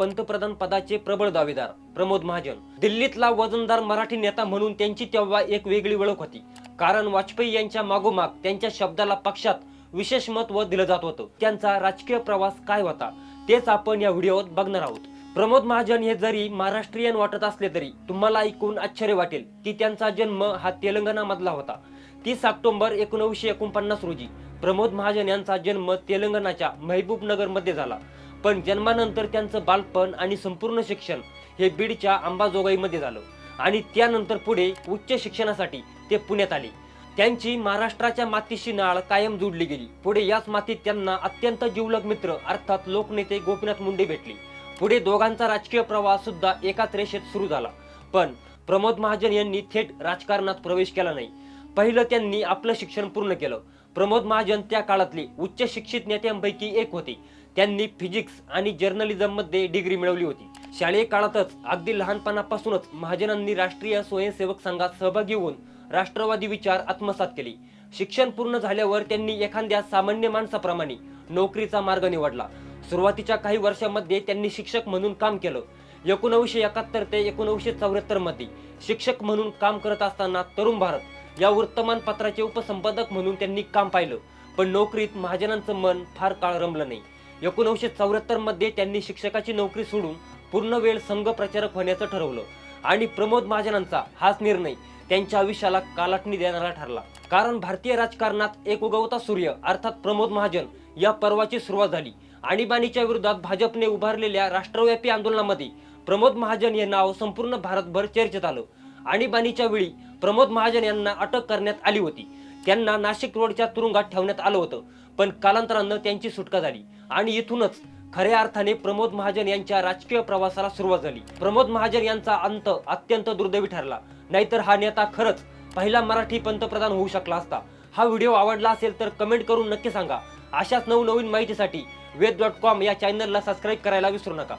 पंतप्रधान पदाचे प्रबळ दावेदार प्रमोद महाजन. दिल्लीतला वजनदार मराठी नेता म्हणून त्यांची तेव्हा एक वेगळी ओळख होती. कारण वाजपेयी यांच्या मागोमाग त्यांच्या शब्दाला पक्षात विशेष महत्त्व दिलं जात होतं. त्यांचा राजकीय प्रवास काय होता तेच आपण या व्हिडिओत बघणार आहोत. प्रमोद महाजन हे जरी महाराष्ट्रीयन वाटत असले तरी तुम्हाला ऐकून आश्चर्य वाटेल की त्यांचा जन्म हा तेलंगणामधला होता. तीस ऑक्टोबर एकोणीसशे एकोणपन्नास रोजी प्रमोद महाजन यांचा जन्म तेलंगणाच्या महबूबनगरमध्ये झाला. पण जन्मानंतर त्यांचं बालपण आणि संपूर्ण शिक्षण हे बीडच्या अंबाजोगाईमध्ये झालं. आणि त्यानंतर पुढे उच्च शिक्षणासाठी ते पुण्यात आले. त्यांची महाराष्ट्राच्या मातीशी नाळ कायम जोडली गेली. पुढे याच मातीत त्यांना अत्यंत जिवलग मित्र अर्थात लोकनेते गोपीनाथ मुंडे भेटले. पुढे दोघांचा राजकीय प्रवास सुद्धा एकाच रेषेत सुरू झाला. पण प्रमोद महाजन यांनी थेट राजकारणात प्रवेश केला नाही. पहिलं त्यांनी आपलं शिक्षण पूर्ण केलं. प्रमोद महाजन त्या काळातले उच्च शिक्षित नेत्यांपैकी एक होते. त्यांनी फिजिक्स आणि जर्नलिझममध्ये डिग्री मिळवली होती. शालेय काळातच अगदी लहानपणापासूनच महाजनांनी राष्ट्रीय स्वयंसेवक संघात सहभागी होऊन राष्ट्रवादी विचार आत्मसात केले. शिक्षण पूर्ण झाल्यावर त्यांनी एखाद्या सामान्य माणसाप्रमाणे नोकरीचा मार्ग निवडला. सुरुवातीच्या काही वर्षांमध्ये त्यांनी शिक्षक म्हणून काम केलं. एकोणीसशे एकाहत्तर ते एकोणीसशे चौऱ्याहत्तरमध्ये शिक्षक म्हणून काम करत असताना तरुण भारत या वर्तमानपत्राचे उपसंपादक म्हणून त्यांनी काम पाहिलं. पण नोकरीत महाजनांचं मन फार काळ रमलं नाही. एकोणीसशे चौऱ्याहत्तरमध्ये त्यांनी शिक्षकाची नोकरी सोडून पूर्ण वेळ संघ प्रचारक होण्याचं ठरवलं. आणि प्रमोद महाजनांचा हाच निर्णय त्यांच्या आयुष्याला कालाटणी देणारा ठरला. कारण भारतीय राजकारणात एक उगवता सूर्य अर्थात प्रमोद महाजन या पर्वाची सुरुवात झाली. आणीबाणीच्या विरोधात भाजपने उभारलेल्या राष्ट्रव्यापी आंदोलनामध्ये प्रमोद महाजन हे नाव संपूर्ण भारतभर चर्चेत आलं. आणीबाणीच्या वेळी प्रमोद महाजन यांना अटक करण्यात आली होती. त्यांना नाशिक रोडच्या तुरुंगात ठेवण्यात आलं होतं पण कालांतरानं त्यांची सुटका झाली आणि इथूनच खऱ्या अर्थाने प्रमोद महाजन यांच्या राजकीय प्रवासाला सुरुवात झाली. प्रमोद महाजन यांचा अंत अत्यंत दुर्दैवी ठरला. नाहीतर हा नेता खरंच पहिला मराठी पंतप्रधान होऊ शकला असता. हा व्हिडिओ आवडला असेल तर कमेंट करून नक्की सांगा. अशाच नवनवीन माहितीसाठी वेद डॉट कॉम या चॅनलला सबस्क्राईब करायला विसरू नका.